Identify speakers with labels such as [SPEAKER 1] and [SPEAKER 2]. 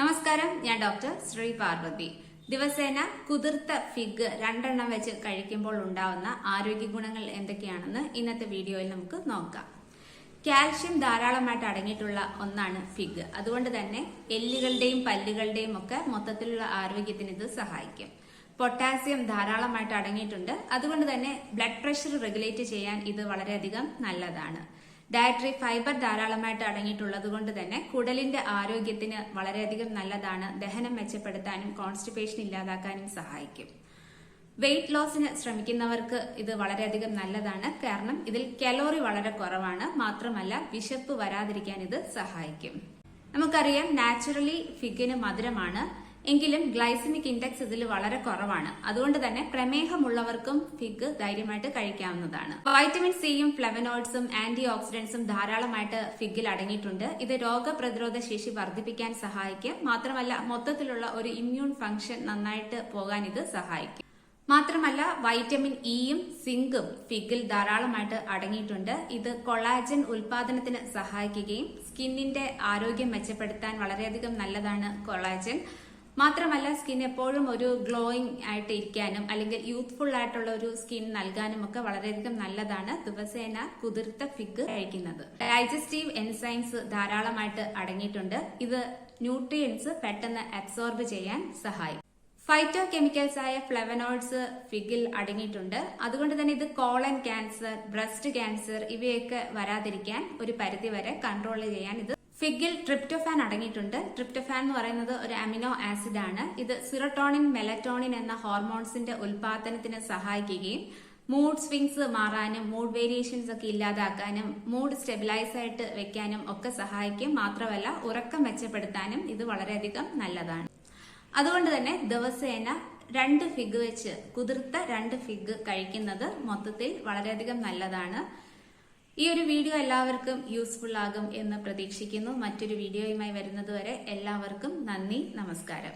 [SPEAKER 1] നമസ്കാരം ഞാൻ ഡോക്ടർ ശ്രീ പാർവതി. ദിവസേന കുതിർത്ത ഫിഗ് രണ്ടെണ്ണം വെച്ച് കഴിക്കുമ്പോൾ ഉണ്ടാവുന്ന ആരോഗ്യ ഗുണങ്ങൾ എന്തൊക്കെയാണെന്ന് ഇന്നത്തെ വീഡിയോയിൽ നമുക്ക് നോക്കാം. കാൽഷ്യം ധാരാളമായിട്ട് അടങ്ങിയിട്ടുള്ള ഒന്നാണ് ഫിഗ്. അതുകൊണ്ട് തന്നെ എല്ലുകളുടെയും പല്ലുകളുടെയും ഒക്കെ മൊത്തത്തിലുള്ള ആരോഗ്യത്തിന് ഇത് സഹായിക്കും. പൊട്ടാസ്യം ധാരാളമായിട്ട് അടങ്ങിയിട്ടുണ്ട്. അതുകൊണ്ട് തന്നെ ബ്ലഡ് പ്രഷർ റെഗുലേറ്റ് ചെയ്യാൻ ഇത് വളരെയധികം നല്ലതാണ്. ഡയറ്ററി ഫൈബർ ധാരാളമായിട്ട് അടങ്ങിയിട്ടുള്ളത് കൊണ്ട് തന്നെ കുടലിന്റെ ആരോഗ്യത്തിന് വളരെയധികം നല്ലതാണ്. ദഹനം മെച്ചപ്പെടുത്താനും കോൺസ്റ്റിപ്പേഷൻ ഇല്ലാതാക്കാനും സഹായിക്കും. വെയിറ്റ് ലോസിന് ശ്രമിക്കുന്നവർക്ക് ഇത് വളരെയധികം നല്ലതാണ്. കാരണം ഇതിൽ കലോറി വളരെ കുറവാണ്. മാത്രമല്ല വിശപ്പ് വരാതിരിക്കാൻ ഇത് സഹായിക്കും. നമുക്കറിയാം നാച്ചുറലി ഫിഗിന് മധുരമാണ്. എങ്കിലും ഗ്ലൈസമിക് ഇൻഡെക്സ് ഇതിൽ വളരെ കുറവാണ്. അതുകൊണ്ട് തന്നെ പ്രമേഹമുള്ളവർക്കും ഫിഗ് ധൈര്യമായിട്ട് കഴിക്കാവുന്നതാണ്. വൈറ്റമിൻ സിയും ഫ്ലവനോയിഡ്സും ആന്റി ഓക്സിഡന്റ്സും ധാരാളമായിട്ട് ഫിഗിൽ അടങ്ങിയിട്ടുണ്ട്. ഇത് രോഗപ്രതിരോധ ശേഷി വർദ്ധിപ്പിക്കാൻ സഹായിക്കും. മാത്രമല്ല മൊത്തത്തിലുള്ള ഒരു ഇമ്മ്യൂൺ ഫംഗ്ഷൻ നന്നായിട്ട് പോകാൻ ഇത് സഹായിക്കും. മാത്രമല്ല വൈറ്റമിൻ ഇയും സിങ്കും ഫിഗിൽ ധാരാളമായിട്ട് അടങ്ങിയിട്ടുണ്ട്. ഇത് കൊളാജൻ ഉൽപാദനത്തിന് സഹായിക്കുകയും സ്കിന്നിന്റെ ആരോഗ്യം മെച്ചപ്പെടുത്താൻ വളരെയധികം നല്ലതാണ് കൊളാജൻ. മാത്രമല്ല സ്കിൻ എപ്പോഴും ഒരു ഗ്ലോയിങ് ആയിട്ട് ഇരിക്കാനും അല്ലെങ്കിൽ യൂത്ത്ഫുൾ ആയിട്ടുള്ള ഒരു സ്കിൻ നൽകാനും ഒക്കെ വളരെയധികം നല്ലതാണ് ദിവസേന കുതിർത്ത ഫിഗ് കഴിക്കുന്നത്. ഡൈജസ്റ്റീവ് എൻസൈംസ് ധാരാളമായിട്ട് അടങ്ങിയിട്ടുണ്ട്. ഇത് ന്യൂട്രിയൻസ് പെട്ടെന്ന് അബ്സോർബ് ചെയ്യാൻ സഹായിക്കും. ഫൈറ്റോ കെമിക്കൽസ് ആയ ഫ്ലവനോയിഡ്സ് ഫിഗിൽ അടങ്ങിയിട്ടുണ്ട്. അതുകൊണ്ട് തന്നെ ഇത് കോളൻ ക്യാൻസർ ബ്രസ്റ്റ് ക്യാൻസർ ഇവയൊക്കെ വരാതിരിക്കാൻ ഒരു പരിധിവരെ കൺട്രോൾ ചെയ്യാൻ ഇത് ഫിഗിൽ ട്രിപ്റ്റോഫാൻ അടങ്ങിയിട്ടുണ്ട്. ട്രിപ്റ്റോഫാൻ എന്ന് പറയുന്നത് ഒരു അമിനോ ആസിഡ് ആണ് ഇത് സിറട്ടോണിൻ മെലറ്റോണിൻ എന്ന ഹോർമോൺസിന്റെ ഉൽപാദനത്തിന് സഹായിക്കുകയും മൂഡ് സ്വിങ്സ് മാറാനും മൂഡ് വേരിയേഷൻസ് ഒക്കെ ഇല്ലാതാക്കാനും മൂഡ് സ്റ്റെബിലൈസ് ആയിട്ട് വെക്കാനും ഒക്കെ സഹായിക്കും. മാത്രമല്ല ഉറക്കം മെച്ചപ്പെടുത്താനും ഇത് വളരെയധികം നല്ലതാണ്. അതുകൊണ്ട് തന്നെ ദിവസേന രണ്ട് ഫിഗ് വെച്ച് കുതിർത്ത രണ്ട് ഫിഗ് കഴിക്കുന്നത് മൊത്തത്തിൽ വളരെയധികം നല്ലതാണ്. ഈ ഒരു വീഡിയോ എല്ലാവർക്കും യൂസ്ഫുൾ ആകും എന്ന് പ്രതീക്ഷിക്കുന്നു. മറ്റൊരു വീഡിയോയുമായി വരുന്നതുവരെ എല്ലാവർക്കും നന്ദി നമസ്കാരം.